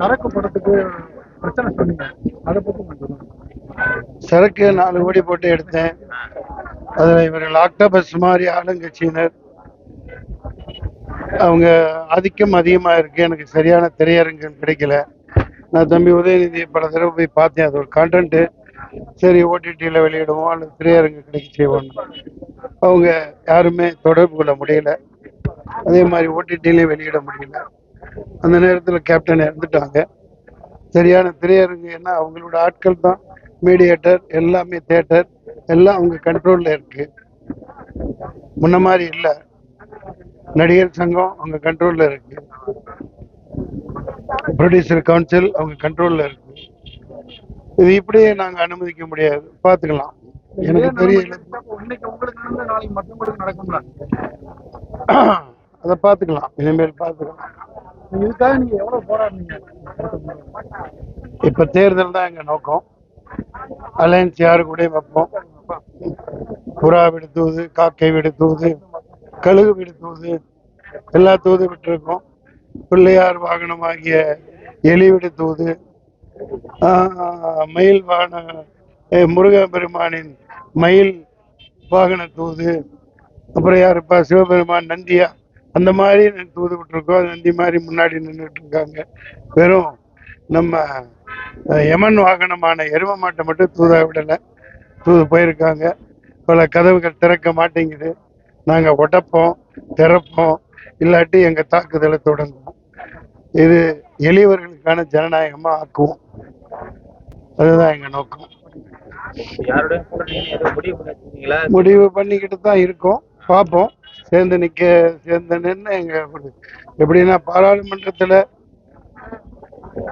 சரக்கு படத்துக்கு பிரச்சனை சொன்னீங்க. அதை பத்தி கொஞ்சம் சரக்கு நாலு கோடி போட்டு எடுத்தேன். அதில் இவர்கள் ஆக்டோபஸ் மாதிரி ஆளுங்கட்சியினர். அவங்க ஆதிக்கம் அதிகமாக இருக்கு. எனக்கு சரியான திரையரங்கம் கிடைக்கல. நான் தம்பி உதயநிதி பல தடவை போய் பார்த்தேன். அது ஒரு கான்டென்ட்டு சரி ஓடிடியில் வெளியிடுவோம். அல்லது திரையரங்கு கிடைக்க செய்வோம். அவங்க யாருமே தொடர்பு கொள்ள முடியல. அதே மாதிரி ஓடிடிலையும் வெளியிட முடியல. அந்த நேரத்தில் கேப்டன் இறந்துட்டாங்க. சரியான திரையரங்கு ஏன்னா அவங்களோட ஆட்கள் தான். மீடியேட்டர் எல்லாமே தேட்டர் எல்லாம் அவங்க கண்ட்ரோல்ல இருக்கு. முன்ன மாதிரி இல்லை. நடிகர் சங்கம் அவங்க கண்ட்ரோல்ல இருக்கு. ப்ரொடியூசர் கவுன்சில் அவங்க கண்ட்ரோல்ல இருக்கு. இது இப்படியே நாங்க அனுமதிக்க முடியாது. பாத்துக்கலாம் எனக்கு தெரியல. அதை பார்த்துக்கலாம். இனிமேல் பார்த்துக்கலாம். இதுக்காக நீங்க எவ்வளவு போராடுனீங்க? இப்ப தேர்தல் தான் எங்க நோக்கம். அலையன்ஸ் யாரு கூட வைப்போம். புறா விடுத்துவது தூது காக்கை விடுத்துவது தூது கழுகு விடுத்துவது தூது எல்லா தூது விட்டுருக்கோம். பிள்ளையார் வாகனம் ஆகிய எலி வீடு தூது ஆஹ், மயில் வாகன eh, முருகப்பெருமானின் மயில் வாகன தூது அப்புறம் யாருப்பா? சிவபெருமான் நந்தியா. அந்த மாதிரி தூது விட்டுருக்கோம் நந்தி மாதிரி முன்னாடி நின்றுட்டு இருக்காங்க வெறும் நம்ம யமன் வாகனமான எரும மாட்டை மட்டும் தூதா விடலை. தூது போயிருக்காங்க. பல கதவுகள் திறக்க மாட்டேங்குது. நாங்கள் உடைப்போம் திறப்போம். இல்லாட்டி எங்கள் தாக்குதலை தொடங்குவோம். இது எளியவர்களுக்கான ஜனநாயகமாக ஆக்குவோம். அதுதான் எங்கள் நோக்கம். முடிவு பண்ணிக்கிட்டு தான் இருக்கோம். பார்ப்போம். சேர்ந்து நிற்க சேர்ந்து நின்று எங்க எப்படின்னா பாராளுமன்றத்தில்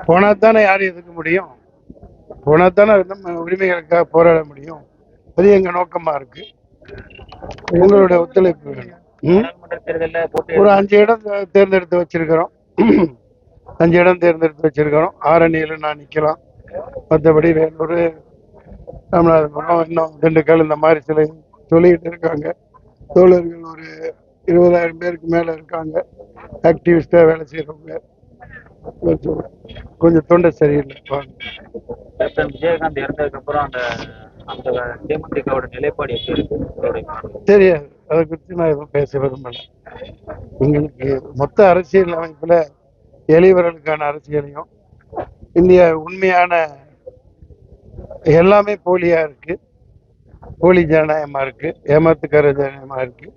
போனா தானே யாரும் எதுக்க முடியும்? போனா தானே நம்ம உரிமைகளுக்காக போராட முடியும்? அது எங்க நோக்கமா இருக்கு? உங்களோட ஒத்துழைப்பு வேணும். ஒரு அஞ்சு இடம் தேர்ந்தெடுத்து வச்சிருக்கிறோம். அஞ்சு இடம் தேர்ந்தெடுத்து வச்சிருக்கிறோம். ஆரணியில் நான் நிற்கலாம் மற்றபடி வேலூர் ராமநாதபுரம் இன்னும் திண்டுக்கல் இந்த மாதிரி சில சொல்லிக்கிட்டு இருக்காங்க. தோழர்கள் ஒரு இருபதாயிரம் பேருக்கு மேலே இருக்காங்க. ஆக்டிவிஸ்டாக வேலை செய்கிறவங்க கொஞ்சம் தொண்டை சரியில்லை. விஜயகாந்த் இறந்ததுக்கு அப்புறம் அந்த அந்த தேமுதிகவோட நிலைப்பாடு எப்படி இருக்கு? தெரியாது அதை குறித்து நான் எதுவும் பேச விரும்பலை. எங்களுக்கு மொத்த அரசியல் அமைப்புல எளியவர்களுக்கான அரசியலையும் இந்தியா உண்மையான எல்லாமே போலியா இருக்கு. போலி ஜனநாயகமா இருக்கு ஏமாத்துக்கார ஜனநாயகமா இருக்கு.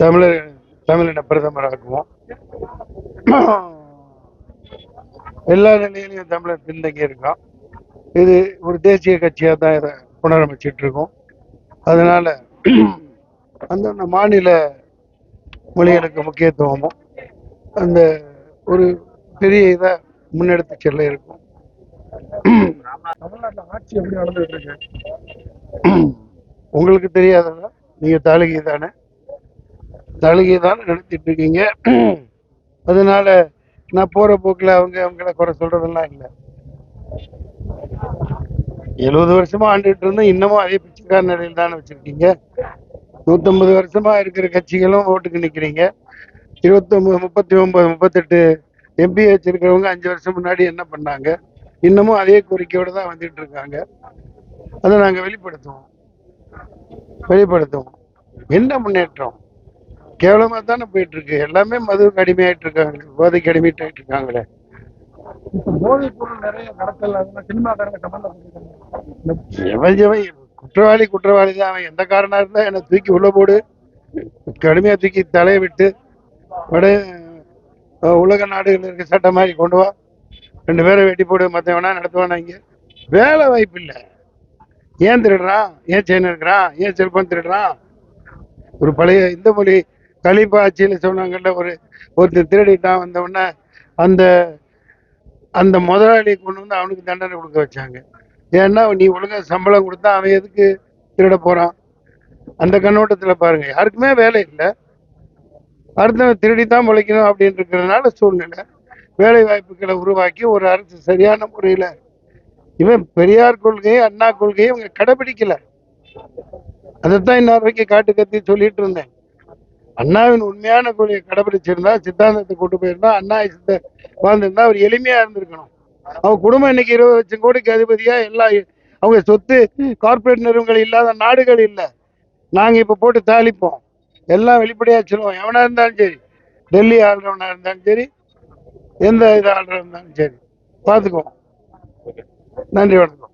தமிழர் தமிழின பிரதமராக்குவோம் எல்லா நிலையிலையும் தமிழர் பின்தங்கி இருக்கான். இது ஒரு தேசிய கட்சியாக தான் இதை புனரமைச்சிட்டு இருக்கோம். அதனால அந்தந்த மாநில மொழிகளுக்கு முக்கியத்துவமும் அந்த ஒரு பெரிய இதை முன்னெடுத்து செல்ல இருக்கும். தமிழ்நாட்டில் ஆட்சி எப்படி நடந்துகிட்டு இருக்கு? உங்களுக்கு தெரியாததா நீங்க தாளிகை தானே தாளிகை தானே நடத்திட்டு இருக்கீங்க அதனால நான் போற போக்குல அவங்க அவங்கள குறை சொல்றதெல்லாம் இல்லை. எழுபது வருஷமா ஆண்டுகிட்டு இருந்தோம் இன்னமும் அதே பிச்சைக்கார நிலையில் தானே வச்சிருக்கீங்க. நூத்தம்பது வருஷமா இருக்கிற கட்சிகளும் ஓட்டுக்கு நிக்கிறீங்க. இருபத்தொன்பது முப்பத்தி ஒன்பது முப்பத்தெட்டு எம்பி வச்சிருக்கிறவங்க அஞ்சு வருஷம் முன்னாடி என்ன பண்ணாங்க? இன்னமும் அதே கோரிக்கையோட தான் வந்துட்டு இருக்காங்க. அதை நாங்க வெளிப்படுத்துவோம். வெளிப்படுத்துவோம் என்ன முன்னேற்றம். கேவலமா தானே போயிட்டு இருக்கு எல்லாமே மதுவுக்கு அடிமையாயிட்டு இருக்காங்க. போதைக்கு அடிமையாயிட்டு இருக்காங்களே. போதைப் பொருள் நிறைய கடத்தல் சினிமாக்காரங்க எவன் குற்றவாளி குற்றவாளி தான். அவன் எந்த காரணம் இருந்தா என்னை தூக்கி உள்ள போடு. கடுமையா தூக்கி தலையை விட்டு வட உலக நாடுகள் இருக்க சட்டம் மாதிரி கொண்டு வா. ரெண்டு பேரை வெட்டி போடு. மற்றவனா நடத்துவானா இங்க? வேலை வாய்ப்பு இல்லை. ஏன் திருடுறான் ஏன் செயின் இருக்கிறான் ஏன் செல்போன் திருடுறான் ஒரு பழைய இந்த மொழி கலிப்பா ஆட்சியில் சொன்னாங்கல்ல ஒரு ஒருத்தர் திருடிட்டான் வந்த உடனே அந்த அந்த முதலாளி கொண்டு வந்து அவனுக்கு தண்டனை கொடுக்க வச்சாங்க. ஏன்னா நீ ஒழுங்காக சம்பளம் கொடுத்தா அவன் எதுக்கு திருட போறான்? அந்த கண்ணோட்டத்தில் பாருங்க யாருக்குமே வேலை இல்லை. அடுத்தவன் திருடி தான் முளைக்கணும் அப்படின்னு இருக்கிறதுனால சூழ்நிலை. வேலை வாய்ப்புகளை உருவாக்கி ஒரு அரசு சரியான முறையில் இவன் பெரியார் கொள்கையை அண்ணா கொள்கையை இவங்க கடைபிடிக்கல. அதைத்தான் இன்னொரு வரைக்கும் காட்டு கத்தி சொல்லிட்டு இருந்தேன். அண்ணாவின் உண்மையான கொள்கையை கடைபிடிச்சிருந்தா சித்தாந்தத்தை கொண்டு போயிருந்தா அண்ணா சித்த வாழ்ந்திருந்தா அவர் எளிமையா இருந்திருக்கணும். அவங்க குடும்பம் இன்னைக்கு இருபது லட்சம் கோடிக்கு அதிபதியா எல்லா அவங்க சொத்து கார்ப்பரேட் நிறுவனங்கள் இல்லாத நாடுகள் இல்லை. நாங்க இப்ப போட்டு தாளிப்போம். எல்லாம் வெளிப்படையா சொல்லுவோம். எவனா இருந்தாலும் சரி டெல்லி ஆள்றவனா இருந்தாலும் சரி எந்த இது ஆள்றவனா இருந்தாலும் சரி பார்த்துக்குவோம் நன்றி வணக்கம்.